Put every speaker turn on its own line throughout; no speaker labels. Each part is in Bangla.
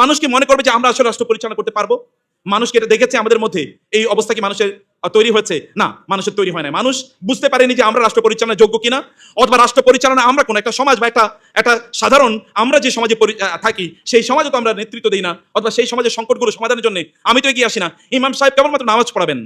মানুষ কি মনে করবে যে আমরা আসলে রাষ্ট্র পরিচালনা করতে পারব। মানুষকে এটা দেখেছে আমাদের মধ্যে? এই অবস্থা কি মানুষের তৈরি হয়েছে? না, মানুষের তৈরি হয় না মানুষ বুঝতে পারেনি যে আমরা রাষ্ট্র পরিচালনা যোগ্য কিনা, অথবা রাষ্ট্র পরিচালনা আমরা কোনো একটা সমাজ বা একটা একটা সাধারণ আমরা যে সমাজে থাকি, সেই সমাজে তো আমরা নেতৃত্ব দিই না, অথবা সেই সমাজের সংকটগুলো সমাধানের জন্য আমি তো এগিয়ে আসি না। ইমাম সাহেব কেবলমাত্র নামাজ পড়াবেন।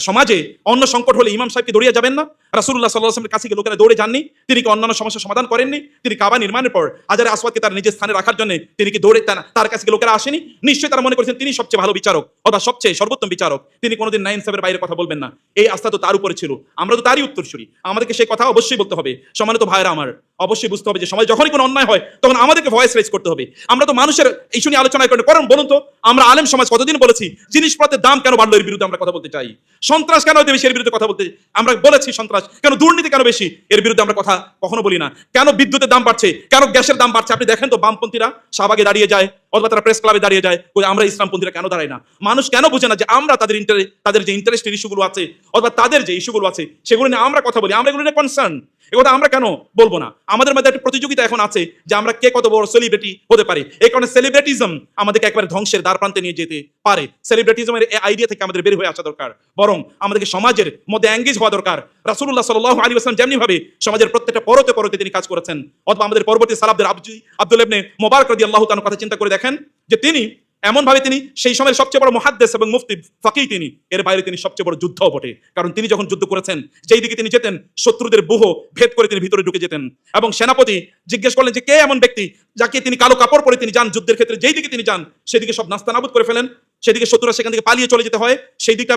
সমাজে অন্য সংকট হলে ইমাম সাহেবকে দৌড়িয়ে যাবেন না? রাসুল্লাহ সাল্লাহ আসলামের কাছে গিয়ে লোকেরা দৌড়ে যাননি? তিনি কি অন্যান্য সমস্যার সমাধান করেননি? তিনি কাবা নির্মাণের পর হাজারে আসওয়াদকে তার নিজের স্থানে রাখার জন্য তিনি কি দৌড়ে তার- কাছে লোকেরা আসেনি? নিশ্চয়ই তারা মনে করেছেন তিনি সবচেয়ে ভালো বিচারক, অথবা সবচেয়ে সর্বোত্তম বিচারক। তিনি কোনোদিন নাইন সাহেবের বাইরে কথা বলবেন না। এই আস্থা তো তার উপরে ছিল। আমরা তো তারই উত্তরসূরি। আমাদেরকে সেই কথা অবশ্যই বলতে হবে। সম্মানিত ভাইরা আমার অবশ্যই বুঝতে হবে যে সমাজে যখনই কোনো অন্যায় হয়, তখন আমাদেরকে ভয়েস রেজ করতে হবে। আমরা তো মানুষের এই শুনে আলোচনা করি কারণ বলুন তো, আমরা আলেম সমাজ কতদিন বলেছি, জিনিসপত্রের দাম কেন বাড়লো এর বিরুদ্ধে আমরা কথা বলতে চাই? সন্ত্রাস কেন হতে বেশি, এর বিরুদ্ধে কথা বলতে আমরা বলেছি সন্ত্রাস। কেন দুর্নীতি কেন বেশি, এর বিরুদ্ধে আমরা কথা কখনো বলি না। কেন বিদ্যুতের দাম বাড়ছে? কেন গ্যাসের দাম বাড়ছে? আপনি দেখেন তো বামপন্থীরা শাহবাগে দাঁড়িয়ে যায় অথবা তারা প্রেস ক্লাবে দাঁড়িয়ে যায়, কই আমরা ইসলামপন্থীরা কেন দাঁড়াই না? মানুষ কেন বোঝে না যে আমরা তাদের ইন্টারে তাদের যে ইন্টারেস্টের ইস্যুগুলো আছে, অথবা তাদের যে ইস্যুগুলো আছে, সেগুলো নিয়ে আমরা কথা বলি, আমরা এগুলো নিয়ে কনসার্ন কথা আমরা কেন বলব না? আমাদের মধ্যে একটা প্রতিযোগিতা এখন আছে যে আমরা কে কত বড় সেলিব্রিটি হতে পারি। এই কারণে সেলিব্রিটিজম আমাদেরকে একবারে ধ্বংসের দ্বার প্রান্তে নিয়ে যেতে পারে। সেলিব্রিটিজমের এই আইডিয়া থেকে আমাদের বের হয়ে আসা দরকার। বরং আমাদেরকে সমাজের মধ্যে এঙ্গেজ হওয়া দরকার। রাসূলুল্লাহ সাল্লাল্লাহু আলাইহি ওয়াসাল্লাম যেমনি ভাবে সমাজের প্রত্যেকটা পরতে পরতে তিনি কাজ করেছেন, অথবা আমাদের পরবর্তী সালাবদের আব্দুল আব্দুল ইবনে মোবারক আল্লাহ তার কথা চিন্তা করে দেখেন যে তিনি এমন ভাবে তিনি সেই সময়ের সবচেয়ে বড় মহাদ্দেশ এবং মুফতি ফাকি তিনি। এর বাইরে তিনি সবচেয়ে বড় যুদ্ধ বটে। কারণ তিনি যখন যুদ্ধ করেছেন, যেই দিকে তিনি যেতেন, শত্রুদের বুহ ভেদ করে তিনি ভিতরে ঢুকে যেতেন। এবং সেনাপতি জিজ্ঞেস করলেন যে, কে এমন ব্যক্তি যাকে তিনি কালো কাপড় পরে তিনি যান যুদ্ধের ক্ষেত্রে? যেই দিকে তিনি যান, সেদিকে সব নাস্তানাবুদ করে ফেলেন। সেদিকে শত্রুরা সেখান থেকে পালিয়ে চলে যেতে হয়। সেই দিকটা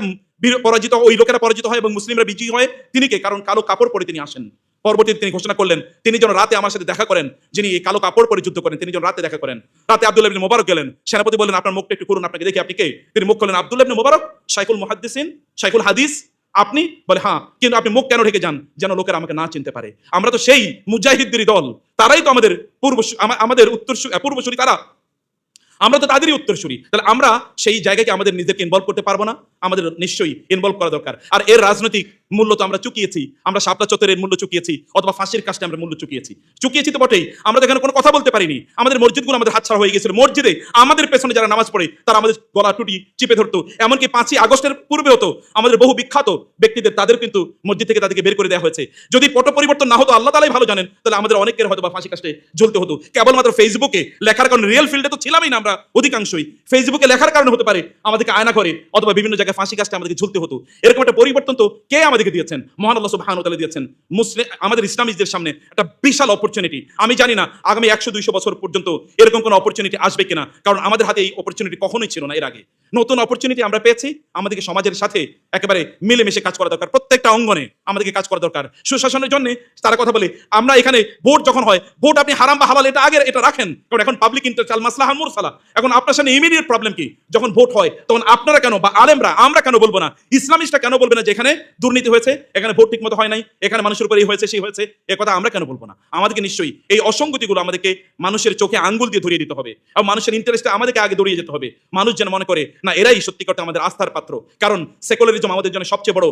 পরাজিত, ওই লোকেরা পরাজিত হয় এবং মুসলিমরা বিজয়ী হয়। তিনি কে? কারণ কালো কাপড় পরে তিনি আসেন। পরবর্তীতে তিনি ঘোষণা করলেন, তিনি যেন রাতে আমার সাথে দেখা করেন, যিনি এই কালো কাপড় পরে যুদ্ধ করেন, তিনি যেন রাতে দেখা করেন। রাতে আব্দুল্লাহ ইবনে মোবারক গেলেন, সেনাপতি বললেন, আপনার মুখটা একটু করুন আপনাকে দেখি, আপনি কে? তিনি মুখ করলেন আব্দুল্লাহ ইবনে মোবারক, শাইখুল মুহাদ্দিসিন, শাইখুল হাদিস, আপনি? বলে হ্যাঁ কিন্তু আপনি মুখ কেন ঢেকে যান, যেন লোকেরা আমাকে না চিনতে পারে। আমরা তো সেই মুজাহিদদেরই দল, তারাই তো আমাদের পূর্ব আমাদের উত্তর পূর্বসূরি তারা। আমরা তো তাদেরই উত্তরসূরি তাহলে আমরা সেই জায়গাকে আমাদের নিজেকে ইনভলভ করতে পারব না? আমাদের নিশ্চয়ই ইনভলভ করা দরকার। আর এর রাজনৈতিক মূল্য তো আমরা চুকিয়েছি, আমরা শাপলা চত্বরের মূল্য চুকিয়েছি, অথবা ফাঁসির কাজটা আমরা মূল্য চুকিয়েছি। চুকিয়েছি তো বটেই, আমরা এখানে কোনো কথা বলতে পারিনি। আমাদের মসজিদগুলো আমাদের হাতছাড়া হয়ে গেছিল। মসজিদে আমাদের পেছনে যারা নামাজ পড়ে, তারা আমাদের গলা টুটি চিপে ধরতো। এমনকি পাঁচই আগস্টের পূর্বে হতো আমাদের বহু বিখ্যাত ব্যক্তিদের, তাদের কিন্তু মসজিদ থেকে তাদেরকে বের করে দেওয়া হয়েছে। যদি পট পরিবর্তন না হতো, আল্লাহ তালাই ভালো জানেন, তাহলে আমাদের অনেকের হয়তো বা ফাঁসি কাজে ঝুলতে হতো। কেবলমাত্র ফেসবুকে লেখার কারণে, রিয়েল ফিল্ডে তো ছিলামই না আমরা অধিকাংশই। ফেসবুকে লেখার কারণে হতে পারে, আমাদেরকে আয়না করে অথবা বিভিন্ন জায়গায় ফাঁসি কাজটা আমাদেরকে ঝুলতে হতো। এরকম একটা পরিবর্তন তো কে আমাদেরকে দিয়েছেন, মহান আল্লাহ সুবহানাহু ওয়া তাআলা দিয়েছেন। মুসলিম আমাদের ইসলামিকদের সামনে একটা বিশাল অপরচুনিটি আমি জানি না আগামী একশো দুইশো বছর পর্যন্ত এরকম কোনো অপরচুনিটি আসবে কিনা, কারণ আমাদের হাতে এই অপরচুনিটি কখনোই ছিল না এর আগে। নতুন অপরচুনিটি আমরা পেয়েছি, আমাদেরকে সমাজের সাথে একেবারে মিলেমিশে কাজ করা দরকার, প্রত্যেকটা অঙ্গনে আমাদেরকে কাজ করা দরকার। সুশাসনের জন্য তারা কথা বলে, আমরা এখানে ভোট যখন হয়, ভোট আপনি হারাম বা হালাল, এটা আগে এটা রাখেন। কারণ এখন পাবলিক ইন্টারেস্ট আল মাসলাহা মুরসালা। এখন আপনার সামনে ইমিডিয়েট প্রবলেম কি? যখন ভোট হয়, তখন আপনারা কেন বা আলেমরা, আমরা কেন বলব না? ইসলামিস্টরা কেন বলবে না যে এখানে দুর্নীতি হয়েছে, এখানে ভোট ঠিকমতো হয় নাই, এখানে মানুষের উপরে এই হয়েছে, সেই হয়েছে, এ কথা আমরা কেন বলব না? আমাদেরকে নিশ্চয়ই এই অসঙ্গতিগুলো আমাদেরকে মানুষের চোখে আঙ্গুল দিয়ে ধরিয়ে দিতে হবে আর মানুষের ইন্টারেস্টে আমাদেরকে আগে দৌড়িয়ে যেতে হবে। মানুষ যেন মনে করে, না, এরাই সত্যিকারটা আমাদের আস্থার পাত্র। কারণ সেকুলারিজম আমাদের জন্য সবচেয়ে বড়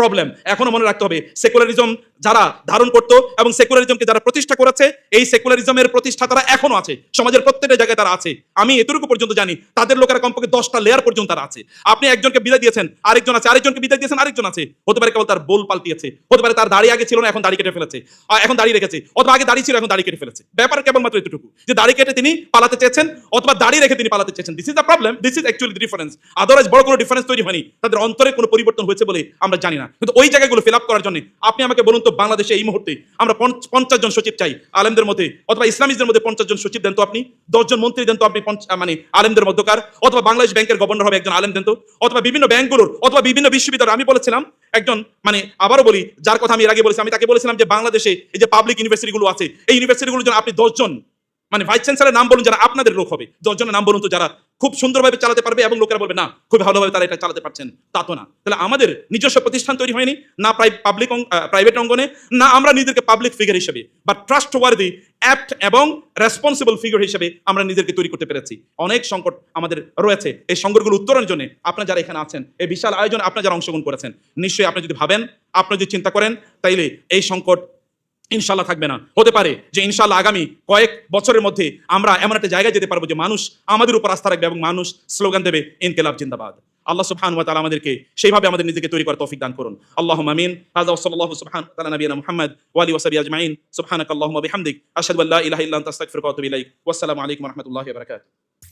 প্রবলেম এখনও মনে রাখতে হবে। সেকুলারিজম যারা ধারণ করতো এবং সেকুলারিজমকে যারা প্রতিষ্ঠা করেছে, এই সেকুলারিজমের প্রতিষ্ঠা তারা এখনও আছে। সমাজের প্রত্যেকটা জায়গায় তারা আছে। আমি এতটুকু পর্যন্ত জানি, তাদের লোকেরা কমপক্ষে দশটা লেয়ার পর্যন্ত তারা আছে। আপনি একজনকে বিদায় দিয়েছেন, আরেকজন আছে, আরেকজনকে বিদায় দিয়েছেন, আরেকজন আছে। হতে পারে কেবল তার বোল পাল্টিয়েছে, হতে পারে তার দাড়ি আগে ছিল না, এখন দাড়ি কেটে ফেলেছে এখন দাড়ি রেখেছে, অথবা আগে দাড়ি ছিল, এখন দাড়ি কেটে ফেলেছে। ব্যাপার কেবলমাত্র এতটুকু, যে দাড়ি কেটে তিনি পালাতে চেয়েছেন, অথবা দাড়ি রেখে তিনি পালাতে চেয়েছেন। This is the problem this is actually difference otherwise বড় কোনো ডিফারেন্স তৈরি হয়নি। তাদের অন্তরে কোনো পরিবর্তন হয়েছে বলে আমরা জানি না। কিন্তু ওই জায়গাগুলো ফিল আপ করার জন্য আপনি আমাকে বলুন তো বাংলাদেশে এই মুহূর্তে আমরা পঞ্চাশ জন সচিব চাই আলেমদের মধ্যে অথবা ইসলামিকদের মধ্যে পঞ্চাশ জন সচিব দেন তো আপনি দশজন মন্ত্রী দেন তো আপনি মানে আলেমদের মধ্যকার, অথবা বাংলাদেশ ব্যাংকের গভর্নর হবে একজন আলেম দেন তো, অথবা বিভিন্ন ব্যাংকগুলোর, অথবা বিভিন্ন বিশ্ববিদ্যালয় আমি বলেছিলাম, একজন মানে আবারও বলি, যার কথা আমি আগে বলেছি, আমি তাকে বলেছিলাম যে বাংলাদেশে এই যে পাবলিক ইউনিভার্সিটিগুলো আছে, এই ইউনিভার্সিটিগুলোর জন্য আপনি দশজন মানে ভাইস চ্যান্সেলের নাম বলুন যারা আপনাদের লোক হবে দশজনের নাম বলুন তো যারা খুব সুন্দরভাবে চালাতে পারবে এবং লোকেরা বলবে, না খুব ভালোভাবে তারা এটা চালাতে পারছেন। তা তো না। তাহলে আমাদের নিজস্ব প্রতিষ্ঠান তৈরি হয়নি, না পাবলিক প্রাইভেট অঙ্গনে, না আমরা নিজেদেরকে পাবলিক ফিগার হিসেবে বা ট্রাস্ট ওয়ার্দি অ্যাপ্ট এবং রেসপন্সিবল ফিগার হিসেবে আমরা নিজেদেরকে তৈরি করতে পেরেছি। অনেক সংকট আমাদের রয়েছে। এই সংকটগুলো উত্তরণের জন্য আপনারা যারা এখানে আছেন, এই বিশাল আয়োজন আপনারা যারা অংশগ্রহণ করেছেন, নিশ্চয়ই আপনি যদি ভাবেন, আপনি যদি চিন্তা করেন, তাইলে এই সংকট ইনশাল্লাহ থাকবে না। হতে পারে যে ইনশাল্লাহ আগামী কয়েক বছরের মধ্যে আমরা এমন একটা জায়গায় যেতে পারব যে মানুষ আমাদের উপর আস্থা রাখবে এবং মানুষ স্লোগান দেবে, ইনকেলাব জিন্দাবাদ। আল্লাহ সুবহান ওয়া তাআলা আমাদেরকে সেইভাবে আমাদের নিজেকে তৈরি করার তৌফিক দান করুন। আল্লাহুম্মা আমিন। হাযা ওয়া সাল্লাল্লাহু সুবহান ওয়া তাআলা নবিয়ানা মুহাম্মদ ওয়া আলিহি ওয়া সাহবিহি আজমাইন। সুবহানাকাল্লাহুম্মা বিহামদিক। আশহাদু আল্লা ইলাহা ইল্লা আনতা আস্তাগফিরুকা ওয়া আতুবু ইলাইক। ওয়াসসালামু আলাইকুম ওয়া রাহমাতুল্লাহি ওয়া বারাকাতুহু।